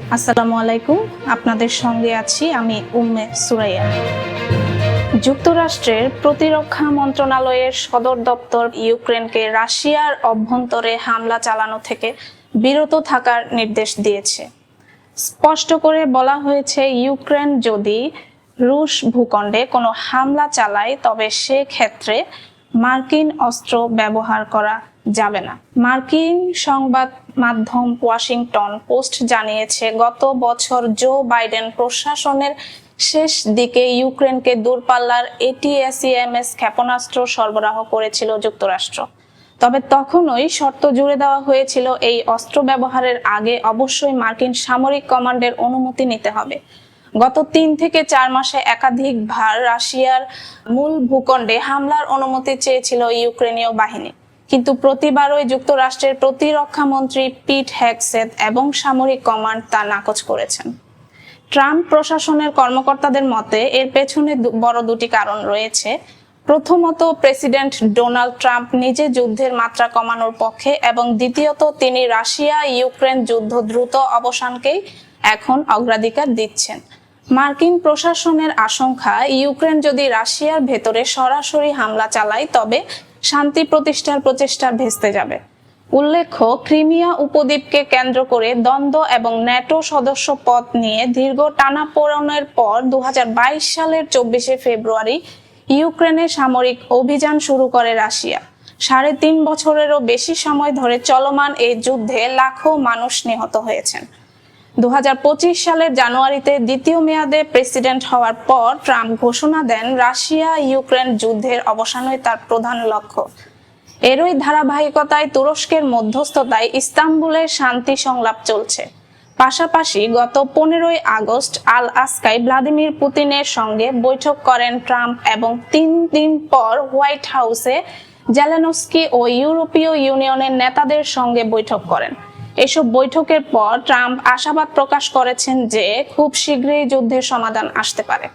আসসালামু আলাইকুম। আপনাদের সঙ্গে আছি আমি উম্মে সুরাইয়া। যুক্তরাষ্ট্রের প্রতিরক্ষা মন্ত্রণালয়ের সদর দপ্তর ইউক্রেনকে রাশিয়ার অভ্যন্তরে হামলা চালানো থেকে বিরত থাকার নির্দেশ দিয়েছে। স্পষ্ট করে বলা হয়েছে, ইউক্রেন যদি রুশ ভূখণ্ডে কোনো হামলা চালায়, তবে সেক্ষেত্রে মার্কিন অস্ত্র ব্যবহার করা যাবে না। মার্কিন সংবাদ মাধ্যম ওয়াশিংটন পোস্ট জানিয়েছে, গত বছর জো বাইডেন প্রশাসনের শেষ দিকে ইউক্রেনকে দূরপাল্লার এটিএসইএমএস ক্ষেপণাস্ত্র সরবরাহ করেছিল যুক্তরাষ্ট্র। তবে তখনই শর্ত জুড়ে দেওয়া হয়েছিল, এই অস্ত্র ব্যবহারের আগে অবশ্যই মার্কিন সামরিক কমান্ডের অনুমতি নিতে হবে। গত তিন থেকে চার মাসে একাধিকবার রাশিয়ার মূল ভূখণ্ডে হামলার অনুমতি চেয়েছিল ইউক্রেনীয় বাহিনী। কিন্তু প্রতিবারই যুক্তরাষ্ট্রের প্রতিরক্ষা মন্ত্রী পিট হ্যাকসেত এবং সামরিক কমান্ড তা নাকচ করেছেন। ট্রাম্প প্রশাসনের কর্মকর্তাদের মতে, এর পেছনে বড় দুটি কারণ রয়েছে। প্রথমত, প্রেসিডেন্ট ডোনাল্ড ট্রাম্প নিজে যুদ্ধের মাত্রা কমানোর পক্ষে এবং দ্বিতীয়ত, তিনি রাশিয়া ইউক্রেন যুদ্ধ দ্রুত অবসানকেই এখন অগ্রাধিকার দিচ্ছেন। মার্কিন প্রশাসনের আশঙ্কা, ইউক্রেন যদি রাশিয়ার ভেতরে সরাসরি হামলা চালায়, তবে শান্তি প্রতিষ্ঠার প্রচেষ্টা ভেস্তে যাবে। উল্লেখ্য, ক্রিমিয়া উপদ্বীপকে কেন্দ্র করে দ্বন্দ্ব এবং ন্যাটো সদস্য পদ নিয়ে দীর্ঘ টানাপোড়েনের পর দু হাজার বাইশ সালের চব্বিশে ফেব্রুয়ারি ইউক্রেনে সামরিক অভিযান শুরু করে রাশিয়া। সাড়ে তিন বছরেরও বেশি সময় ধরে চলমান এই যুদ্ধে লাখো মানুষ নিহত হয়েছেন। দু হাজার পঁচিশ সালের জানুয়ারিতে দ্বিতীয় মেয়াদে প্রেসিডেন্ট হওয়ার পর ট্রাম্প ঘোষণা দেন রাশিয়া ইউক্রেন যুদ্ধের অবসানই তার প্রধান লক্ষ্য। এরই ধারাবাহিকতায় তুরস্কের মধ্যস্থতায় ইস্তাম্বুলে শান্তি সংলাপ চলছে। পাশাপাশি গত পনেরোই আগস্ট আল আসকাই ভ্লাদিমির পুতিনের সঙ্গে বৈঠক করেন ট্রাম্প এবং তিন দিন পর হোয়াইট হাউসে জেলেনস্কি ও ইউরোপীয় ইউনিয়নের নেতাদের সঙ্গে বৈঠক করেন। এসব বৈঠকের পর ট্রাম্প আশাবাদ প্রকাশ করেছেন যে খুব শীঘ্রই যুদ্ধের সমাধান আসতে পারে।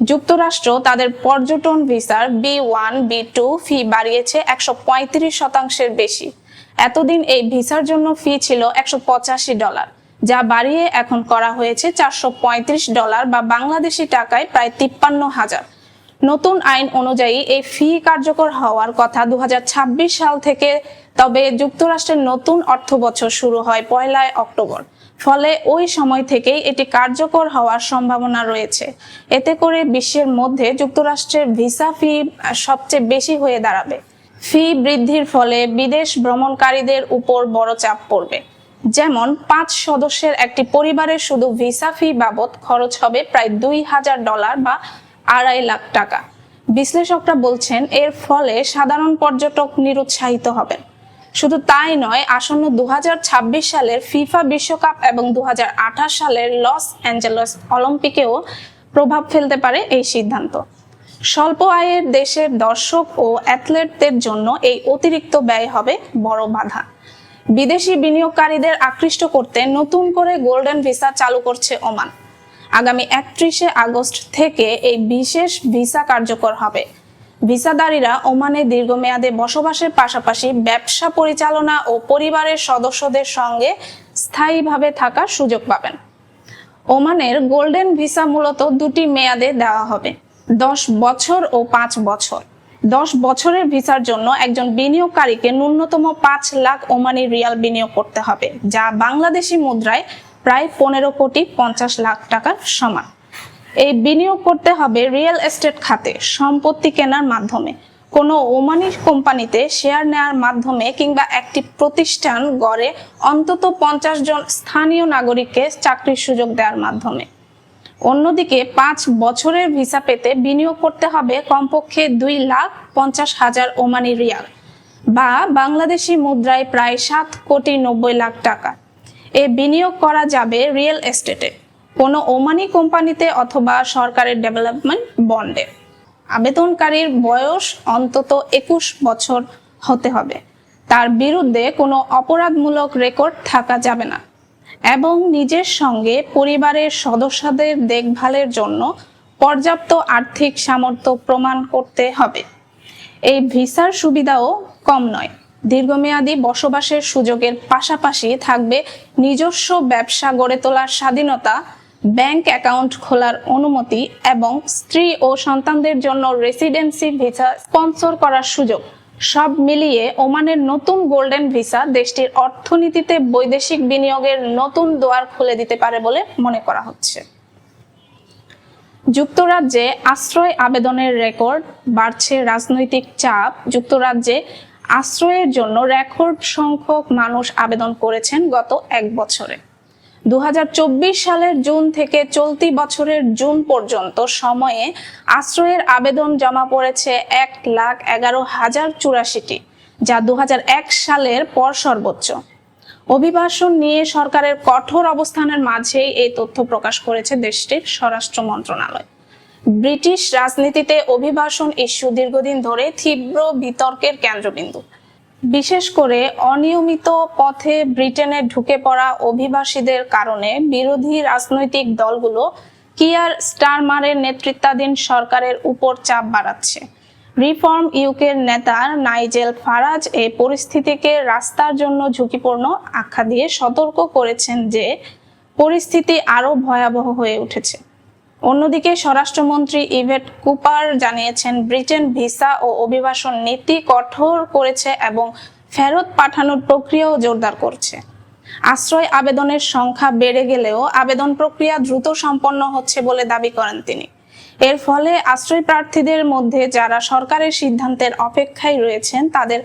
যুক্তরাষ্ট্র তাদের পর্যটন ভিসার B one, B two fee বাড়িয়েছে একশো পঁয়ত্রিশ শতাংশের বেশি। এতদিন এই ভিসার জন্য ফি ছিল একশো পঁচাশি ডলার, যা বাড়িয়ে এখন করা হয়েছে চারশো পঁয়ত্রিশ ডলার বা বাংলাদেশি টাকায় প্রায় তিপ্পান্ন হাজার। নতুন আইন অনুযায়ী এই ফি কার্যকর হওয়ার কথা দু হাজার ছাব্বিশ সাল থেকে তবে যুক্তরাষ্ট্রের নতুন অর্থ বছর শুরু হয় পয়লায় অক্টোবর। ফলে ওই সময় থেকেই এটি কার্যকর হওয়ার সম্ভাবনা রয়েছে। এতে করে বিশ্বের মধ্যে যুক্তরাষ্ট্রের ভিসা ফি সবচেয়ে বেশি হয়ে দাঁড়াবে। ফি বৃদ্ধির ফলে বিদেশ ভ্রমণকারীদের উপর বড় চাপ পড়বে। যেমন, পাঁচ সদস্যের একটি পরিবারের শুধু ভিসা ফি বাবদ খরচ হবে প্রায় দুই হাজার ডলার বা আড়াই লাখ টাকা। বিশ্লেষকরা বলছেন, এর ফলে সাধারণ পর্যটক নিরুৎসাহিত হবেন। শুধু তাই নয়, আসন্ন দু হাজার ছাব্বিশ সালের ফিফা বিশ্বকাপ এবং দু হাজার আঠাশ সালের লস অ্যাঞ্জেলস অলিম্পিকেও প্রভাব ফেলতে পারে এই সিদ্ধান্ত। স্বল্প আয়ের দেশের দর্শক ও অ্যাথলেটদের জন্য এই অতিরিক্ত ব্যয় হবে বড় বাধা। বিদেশি বিনিয়োগকারীদের আকৃষ্ট করতে নতুন করে গোল্ডেন ভিসা চালু করছে ওমান। আগামী একত্রিশে আগস্ট থেকে এই বিশেষ ভিসা কার্যকর হবে। ভিসাদারীরা ওমানে দীর্ঘমেয়াদে বসবাসের পাশাপাশি ব্যবসা পরিচালনা ও পরিবারের সদস্যদের সঙ্গে স্থায়ীভাবে থাকার সুযোগ পাবেন। ওমানের গোল্ডেন ভিসা মূলত দুটি মেয়াদে দেওয়া হবে, দশ বছর ও পাঁচ বছর। দশ বছরের ভিসার জন্য একজন বিনিয়োগকারীকে ন্যূনতম পাঁচ লাখ ওমানি রিয়াল বিনিয়োগ করতে হবে, যা বাংলাদেশি মুদ্রায় প্রায় পনেরো কোটি পঞ্চাশ লাখ টাকার সমান। এই বিনিয়োগ করতে হবে রিয়েল এস্টেট খাতে, সম্পত্তি কেনার মাধ্যমে। কোনো ওমানি কোম্পানিতে শেয়ার নেওয়ার মাধ্যমে কিংবা একটি প্রতিষ্ঠান গড়ে অন্তত পঞ্চাশ জন স্থানীয় নাগরিককে চাকরির সুযোগ দেওয়ার মাধ্যমে। অন্যদিকে পাঁচ বছরের ভিসা পেতে বিনিয়োগ করতে হবে কমপক্ষে দুই লাখ পঞ্চাশ হাজার ওমানি রিয়াল বা বাংলাদেশি মুদ্রায় প্রায় সাত কোটি নব্বই লাখ টাকা। এ বিনিয়োগ করা যাবে রিয়েল এস্টেটে। কোনো ওমানি কোম্পানিতে অথবা সরকারের ডেভেলপমেন্ট বন্ডে। আবেদনকারীর বয়স অন্তত একুশ বছর হতে হবে। তার বিরুদ্ধে কোনো অপরাধমূলক রেকর্ড থাকা যাবে না এবং নিজের সঙ্গে পরিবারের সদস্যদের দেখভালের জন্য পর্যাপ্ত আর্থিক সামর্থ্য প্রমাণ করতে হবে। এই ভিসার সুবিধাও কম নয়। দীর্ঘমেয়াদী বসবাসের সুযোগের পাশাপাশি থাকবে নিজস্ব ব্যবসা গড়ে তোলার স্বাধীনতা ব্যাংক অ্যাকাউন্ট খোলার অনুমতি এবং স্ত্রী ও সন্তানদের জন্য রেসিডেন্সি ভিসা স্পন্সর করার সুযোগ। সব মিলিয়ে ওমানের নতুন গোল্ডেন ভিসা দেশটির অর্থনীতিতে বৈদেশিক বিনিয়োগের নতুন দোয়ার খুলে দিতে পারে বলে মনে করা হচ্ছে। যুক্তরাজ্যে আশ্রয় আবেদনের রেকর্ড, বাড়ছে রাজনৈতিক চাপ। যুক্তরাজ্যে আশ্রয়ের জন্য রেকর্ড সংখ্যক মানুষ আবেদন করেছেন গত এক বছরে। দু হাজার চব্বিশ সালের জুন থেকে চলতি বছরের জুন পর্যন্ত সময়ে আশ্রয়ের আবেদন জমা পড়েছে এক লাখ এগারো হাজার চুরাশিটি, যা দুহাজার এক সালের পর সর্বোচ্চ। অভিবাসন নিয়ে সরকারের কঠোর অবস্থানের মাঝেই এই তথ্য প্রকাশ করেছে দেশটির স্বরাষ্ট্র মন্ত্রণালয়। ব্রিটিশ রাজনীতিতে অভিবাসন ইস্যু দীর্ঘদিন ধরে তীব্র বিতর্কের কেন্দ্রবিন্দু। বিশেষ করে অনিয়মিত পথে ব্রিটেনে ঢুকে পড়া অভিবাসীদের কারণে বিরোধী রাজনৈতিক দলগুলো কিয়ার স্টারমারের নেতৃত্বাধীন সরকারের উপর চাপ বাড়াচ্ছে। রিফর্ম ইউকের নেতা নাইজেল ফারাজ এই পরিস্থিতিকে রাস্তার জন্য ঝুঁকিপূর্ণ আখ্যা দিয়ে সতর্ক করেছেন যে, পরিস্থিতি আরও ভয়াবহ হয়ে উঠেছে। অন্যদিকে স্বরাষ্ট্রমন্ত্রী ইভেট কুপার জানিয়েছেন, ব্রিটেন ভিসা ও অভিবাসন নীতি কঠোর করেছে এবং ফেরত পাঠানোর প্রক্রিয়াও জোরদার করছে। আশ্রয় আবেদনের সংখ্যা বেড়ে গেলেও আবেদন প্রক্রিয়া দ্রুত সম্পন্ন হচ্ছে বলে দাবি করেন তিনি। এর ফলে আশ্রয় প্রার্থীদের মধ্যে যারা সরকারের সিদ্ধান্তের অপেক্ষায় রয়েছেন, তাদের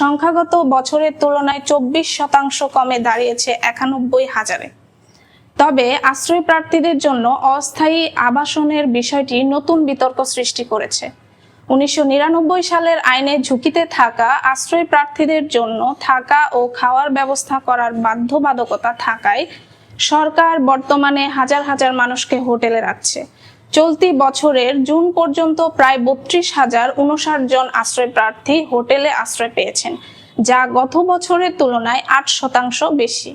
সংখ্যাগত বছরের তুলনায় চব্বিশ শতাংশ কমে দাঁড়িয়েছে একানব্বই হাজারে। তবে আশ্রয় প্রার্থীদের জন্য অস্থায়ী আবাসনের বিষয়টি নতুন বিতর্ক সৃষ্টি করেছে। উনিশশো নিরানব্বই সালের আইনে ঝুঁকিতে থাকা আশ্রয় প্রার্থীদের জন্য থাকা ও খাওয়ার ব্যবস্থা করার বাধ্যবাধকতা থাকায় সরকার বর্তমানে হাজার হাজার মানুষকে হোটেলে রাখছে। চলতি বছরের জুন পর্যন্ত প্রায় বত্রিশ হাজার উনষাট জন আশ্রয় প্রার্থী হোটেলে আশ্রয় পেয়েছেন, যা গত বছরের তুলনায় আট শতাংশ বেশি।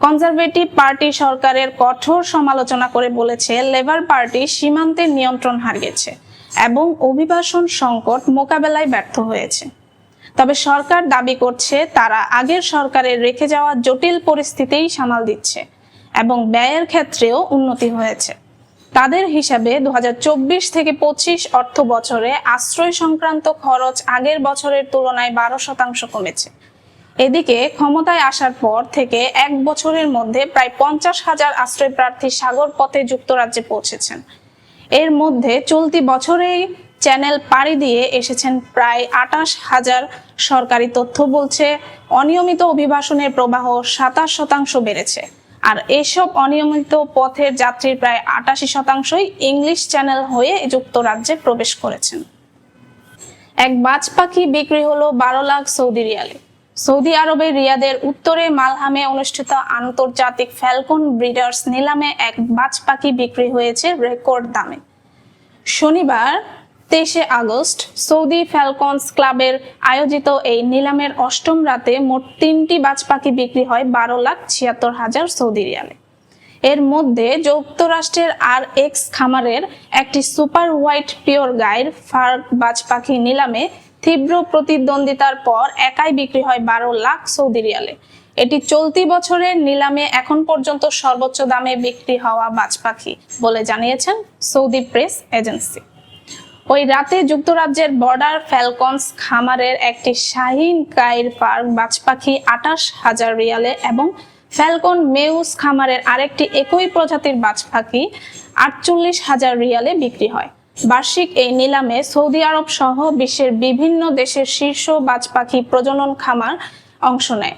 কনজারভেটিভ পার্টি সরকারের কঠোর সমালোচনা করে বলেছে, লেবার পার্টি সীমান্তের নিয়ন্ত্রণ হারিয়েছে এবং অভিবাসন সংকট মোকাবেলায় ব্যর্থ হয়েছে। তবে সরকার দাবি করছে, তারা আগের সরকারের রেখে যাওয়া জটিল পরিস্থিতিই সামাল দিচ্ছে এবং ব্যয়ের ক্ষেত্রেও উন্নতি হয়েছে। তাদের হিসাবে দু হাজার চব্বিশ থেকে পঁচিশ অর্থ বছরে আশ্রয় সংক্রান্ত খরচ আগের বছরের তুলনায় বারো শতাংশ কমেছে। এদিকে ক্ষমতায় আসার পর থেকে এক বছরের মধ্যে প্রায় পঞ্চাশ হাজার আশ্রয় প্রার্থী সাগর পথে যুক্তরাজ্যে পৌঁছেছেন। এর মধ্যে চলতি বছরেই চ্যানেল পাড়ি দিয়ে এসেছেন প্রায় আটাশ হাজার সরকারি তথ্য বলছে, অনিয়মিত অভিবাসনের প্রবাহ সাতাশ শতাংশ বেড়েছে। আর এসব অনিয়মিত পথের যাত্রীর প্রায় আটাশি শতাংশই ইংলিশ চ্যানেল হয়ে যুক্তরাজ্যে প্রবেশ করেছেন। এক বাজ পাখি বিক্রি হলো বারো লাখ সৌদি রিয়ালে। সৌদি আরবের রিয়াদের উত্তরে মালহামে অনুষ্ঠিত আন্তর্জাতিক ফ্যালকন ব্রিডার্স নিলামে এক বাজ পাখি বিক্রি হয়েছে রেকর্ড দামে। শনিবার তেইশে আগস্ট সৌদি ফ্যালকনস ক্লাবের আয়োজিত এই নিলামের অষ্টম রাতে মোট তিনটি বাজ পাখি বিক্রি হয় বারো লাখ ছিয়াত্তর হাজার সৌদি রিয়ালে। এর মধ্যে যুক্তরাষ্ট্রের আর এক্স খামারের একটি সুপার হোয়াইট পিওর গাইড ফার্ক বাজ পাখি নিলামে তীব্র প্রতিদ্বন্দ্বিতার পর একাই বিক্রি হয় বারো লাখ সৌদি রিয়ালে। এটি চলতি বছরের নিলামে এখন পর্যন্ত সর্বোচ্চ দামে বিক্রি হওয়া বাজ পাখি বলে জানিয়েছেন সৌদি প্রেস এজেন্সি। ওই রাতে যুক্তরাজ্যের বর্ডার ফ্যালকনস খামারের একটি শাহিন কাইর পার্ক বাজ পাখি আটাশ হাজার রিয়ালে এবং ফ্যালকন মেউস খামারের আরেকটি একই প্রজাতির বাজ পাখি আটচল্লিশ হাজার রিয়ালে বিক্রি হয়। বার্ষিক এই নিলামে সৌদি আরব সহ বিশ্বের বিভিন্ন দেশের শীর্ষ বাজ পাখি প্রজনন খামার অংশ নেয়।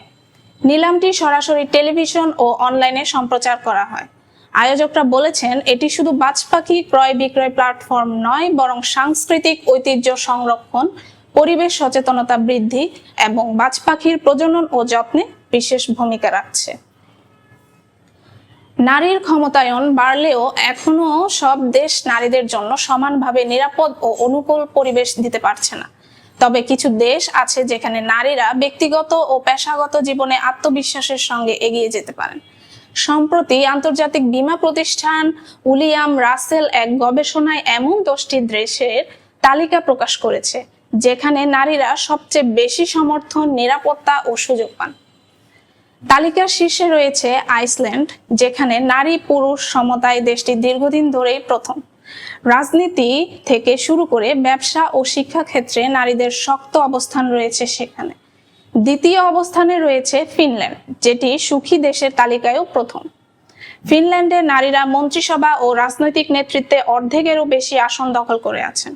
নিলামটি সরাসরি টেলিভিশন ও অনলাইনে সম্প্রচার করা হয়। আয়োজকরা বলেছেন, এটি শুধু বাজ পাখি ক্রয় বিক্রয় প্ল্যাটফর্ম নয়, বরং সাংস্কৃতিক ঐতিহ্য সংরক্ষণ, পরিবেশ সচেতনতা বৃদ্ধি এবং বাজ পাখির প্রজনন ও যত্নে বিশেষ ভূমিকা রাখছে। নারীর ক্ষমতায়ন বাড়লেও এখনও সব দেশ নারীদের জন্য সমানভাবে নিরাপদ ও অনুকূল পরিবেশ দিতে পারছে না। তবে কিছু দেশ আছে যেখানে নারীরা ব্যক্তিগত ও পেশাগত জীবনে আত্মবিশ্বাসের সঙ্গে এগিয়ে যেতে পারেন। সম্প্রতি আন্তর্জাতিক বীমা প্রতিষ্ঠান উলিয়াম রাসেল এক গবেষণায় এমন দশটি দেশের তালিকা প্রকাশ করেছে, যেখানে নারীরা সবচেয়ে বেশি সমর্থন, নিরাপত্তা ও সুযোগ পান। তালিকার শীর্ষে রয়েছে আইসল্যান্ড, যেখানে নারী পুরুষ সমতায় দেশটি দীর্ঘদিন ধরেই প্রথম। রাজনীতি থেকে শুরু করে ব্যবসা ও শিক্ষা ক্ষেত্রে নারীদের শক্ত অবস্থান রয়েছে সেখানে। দ্বিতীয় অবস্থানে রয়েছে ফিনল্যান্ড, যেটি সুখী দেশের তালিকায়ও প্রথম। ফিনল্যান্ডে নারীরা মন্ত্রিসভা ও রাজনৈতিক নেতৃত্বে অর্ধেকেরও বেশি আসন দখল করে আছেন।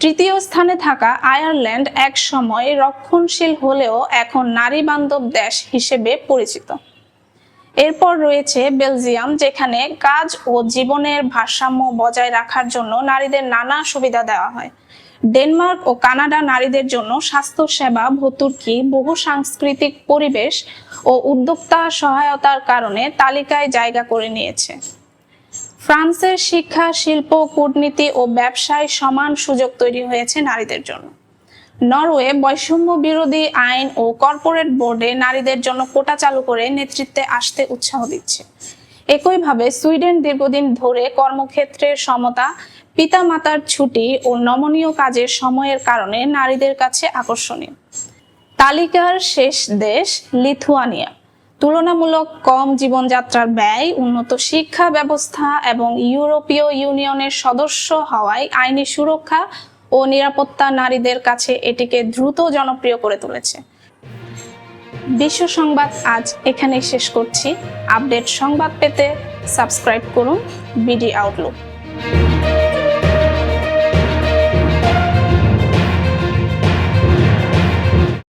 তৃতীয় স্থানে থাকা আয়ারল্যান্ড এক সময় রক্ষণশীল হলেও এখন নারী বান্ধব দেশ হিসেবে পরিচিত। এরপর রয়েছে বেলজিয়াম, যেখানে কাজ ও জীবনের ভারসাম্য বজায় রাখার জন্য নারীদের নানা সুবিধা দেওয়া হয়। ডেনমার্ক ও কানাডা নারীদের জন্য স্বাস্থ্যসেবা, ভর্তুকি, বহু সাংস্কৃতিক পরিবেশ ও উদ্যোক্তা সহায়তার কারণে তালিকায় জায়গা করে নিয়েছে। ফ্রান্সের শিক্ষা, শিল্প, কূটনীতি ও ব্যবসায় সমান সুযোগ তৈরি হয়েছে নারীদের জন্য। নরওয়ে বৈষম্য বিরোধী আইন ও কর্পোরেট বোর্ডে নারীদের জন্য কোটা চালু করে নেতৃত্বে আসতে উৎসাহ দিচ্ছে। একইভাবে সুইডেন দীর্ঘদিন ধরে কর্মক্ষেত্রের সমতা, পিতামাতার ছুটি ও নমনীয় কাজের সময়ের কারণে নারীদের কাছে আকর্ষণীয়। তালিকার শেষ দেশ লিথুয়ানিয়া। তুলনামূলক কম জীবনযাত্রার ব্যয়, উন্নত শিক্ষা ব্যবস্থা এবং ইউরোপীয় ইউনিয়নের সদস্য হওয়ায় আইনি সুরক্ষা ও নিরাপত্তা নারীদের কাছে এটিকে দ্রুত জনপ্রিয় করে তুলেছে। বিশ্ব সংবাদ আজ এখানেই শেষ করছি। আপডেট সংবাদ পেতে সাবস্ক্রাইব করুন বিডি আউটলুক।